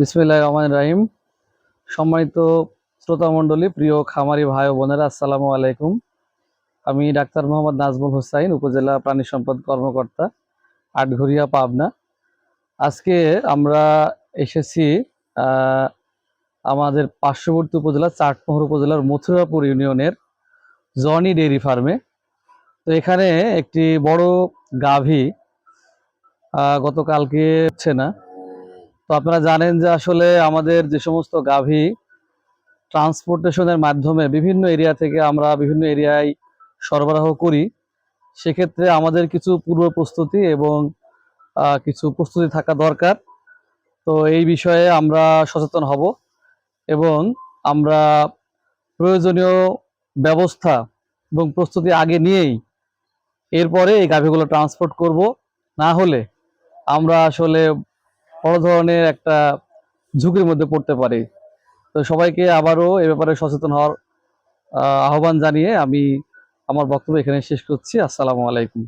বিসমিল্লাহ রহমান রাহিম। সম্মানিত শ্রোতা মণ্ডলী, প্রিয় খামারি ভাই ও বোনেরা, আসসালামু আলাইকুম। আমি ডাক্তার মোহাম্মদ নাজমুল হোসাইন, উপজেলা প্রাণী সম্পদ কর্মকর্তা, আটঘরিয়া, পাবনা। আজকে আমরা এসেছি আমাদের পার্শ্ববর্তী উপজেলা, চাটমোহর উপজেলার মথুরাপুর ইউনিয়নের জনি ডেইরি ফার্মে। তো এখানে একটি বড় গাভী গতকালকে হচ্ছে না তো আপনারা জানেন যে আসলে আমাদের যে সমস্ত গাভী ট্রান্সপোর্টেশনের মাধ্যমে বিভিন্ন এরিয়া থেকে আমরা বিভিন্ন এরিয়ায় সরবরাহ করি, সেক্ষেত্রে আমাদের কিছু পূর্ব প্রস্তুতি এবং কিছু প্রস্তুতি থাকা দরকার। তো এই বিষয়ে আমরা সচেতন হব এবং আমরা প্রয়োজনীয় ব্যবস্থা এবং প্রস্তুতি আগে নিয়েই এরপরে এই গাভীগুলো ট্রান্সপোর্ট করব। না হলে আমরা আসলে বড় ধরনের একটা ঝুঁকির মধ্যে পড়তে পারে। তো সবাইকে আবারও এ ব্যাপারে সচেতন হওয়ার আহ্বান জানিয়ে আমি আমার বক্তব্য এখানে শেষ করছি। আসসালামু আলাইকুম।